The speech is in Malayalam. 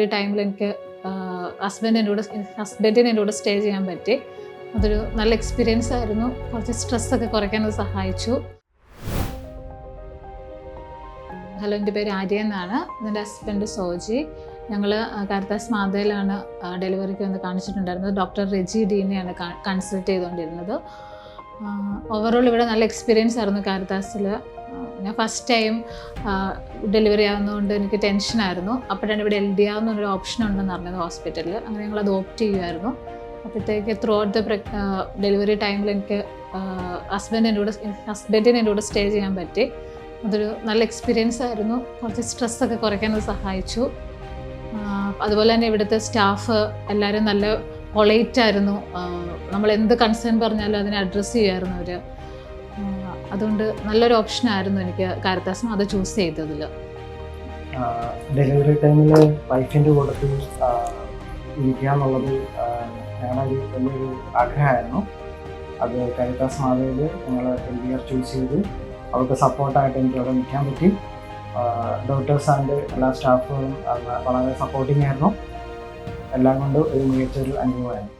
ഡെലിവറി ടൈമിൽ എനിക്ക് ഹസ്ബൻഡ് എന്റെ കൂടെ ഹസ്ബൻഡിന് എന്റെ കൂടെ സ്റ്റേ ചെയ്യാൻ പറ്റി. അതൊരു നല്ല എക്സ്പീരിയൻസ് ആയിരുന്നു. കുറച്ച് സ്ട്രെസ്സൊക്കെ കുറയ്ക്കാൻ അത് സഹായിച്ചു. ഹലോ എന്റെ പേര് ആര്യ എന്നാണ്. എന്റെ ഹസ്ബൻഡ് സോജി. ഞങ്ങൾ കാരത്താസ് മാതയിലാണ് ഡെലിവറിക്ക് വന്ന് കാണിച്ചിട്ടുണ്ടായിരുന്നത്. ഡോക്ടർ റെജി ഡീനെയാണ് കൺസൾട്ട് ചെയ്തുകൊണ്ടിരുന്നത് ഓവറോൾ ഇവിടെ നല്ല എക്സ്പീരിയൻസ് ആയിരുന്നു കാരത്താസിൽ ഞാൻ ഫസ്റ്റ് ടൈം ഡെലിവറി ആവുന്നതുകൊണ്ട് എനിക്ക് ടെൻഷനായിരുന്നു അപ്പോഴാണ് ഇവിടെ എൽ ഡി ആവുന്നൊരു ഓപ്ഷൻ ഉണ്ടെന്ന് പറഞ്ഞത് ഹോസ്പിറ്റലിൽ അങ്ങനെ ഞങ്ങൾ അത് ഓപ്റ്റ് ചെയ്യുമായിരുന്നു അപ്പോഴത്തേക്ക് ത്രൂ ഔട്ട് ദ ഡെലിവറി ടൈമിൽ എനിക്ക് ഹസ്ബൻഡ് എന്റെ കൂടെ ഹസ്ബൻഡിന് എന്റെ കൂടെ സ്റ്റേ ചെയ്യാൻ പറ്റി. അതൊരു നല്ല എക്സ്പീരിയൻസ് ആയിരുന്നു. കുറച്ച് സ്ട്രെസ്സൊക്കെ കുറയ്ക്കാൻ അത് സഹായിച്ചു. അതുപോലെ തന്നെ ഇവിടുത്തെ സ്റ്റാഫ് എല്ലാവരും നല്ല പൊളൈറ്റ് ആയിരുന്നു. നമ്മൾ എന്ത് കൺസേൺ പറഞ്ഞാലും അതിനെ അഡ്രസ്സ് ചെയ്യുമായിരുന്നു അവർ അതുകൊണ്ട് നല്ലൊരു ഓപ്ഷൻ ആയിരുന്നു എനിക്ക് കാരത്താസം അത് ചൂസ് ചെയ്തതിൽ ഡെലിവറി ടൈമിൽ വൈഫിന്റെ കൂട്ടത്തിൽ ഞങ്ങളുടെ ഒരു വലിയൊരു ആഗ്രഹമായിരുന്നു. അത് കരിത്താസ് മാതയിൽ ഞങ്ങൾ എൽ ചൂസ് ചെയ്ത് അവർക്ക് സപ്പോർട്ടായിട്ട് എനിക്ക് അവിടെ നിൽക്കാൻ പറ്റി. ഡോക്ടേഴ്സ് ആൻഡ് എല്ലാ സ്റ്റാഫുകളും വളരെ സപ്പോർട്ടിങ് ആയിരുന്നു. എല്ലാം കൊണ്ടും ഒരു മികച്ചൊരു അനുഭവമായിരുന്നു.